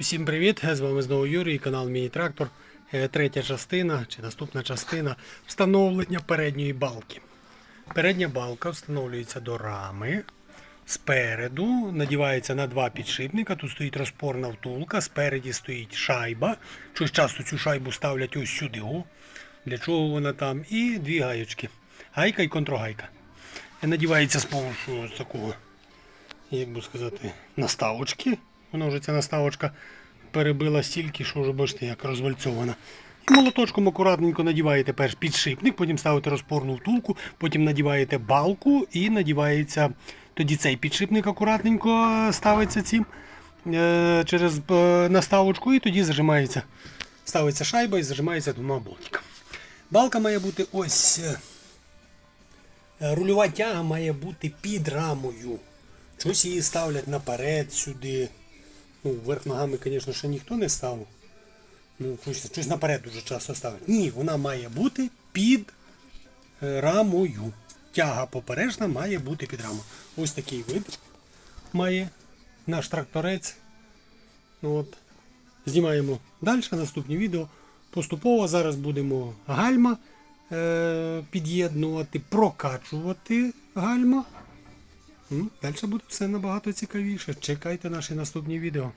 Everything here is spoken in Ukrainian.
Всім привіт! З вами знову Юрій, канал Міні-Трактор. Е, Третя частина чи наступна частина встановлення передньої балки. Передня балка встановлюється до рами. Спереду надівається на два підшипника. Тут стоїть розпорна втулка, спереді стоїть шайба. Щось часто цю шайбу ставлять ось сюди. О. Для чого вона там? І дві гаєчки. Гайка і контрогайка. Надівається з ось такого як би сказати, наставочки. Вона вже ця наставочка перебила стільки, що вже бачите, як розвальцована. І молоточком акуратненько надіваєте перш підшипник, потім ставите розпорну втулку, потім надіваєте балку і надівається тоді цей підшипник акуратненько ставиться цим е, через е, наставочку, і тоді зажимається. Ставиться шайба і зажимається двома болтиками. Балка має бути ось. е, Е, Рульова тяга має бути під рамою. Щось її ставлять наперед сюди. Ну, вверх ногами, звісно, ще ніхто не ставив. Ну, щось, щось наперед дуже часто ставлять. Ні, вона має бути під е, рамою. Тяга поперечна має бути під рамою. Ось такий вид має наш тракторець. От. Знімаємо далі наступні відео. Поступово зараз будемо гальма е, під'єднувати, прокачувати гальма. Далі буде все набагато цікавіше. Чекайте наші наступні відео.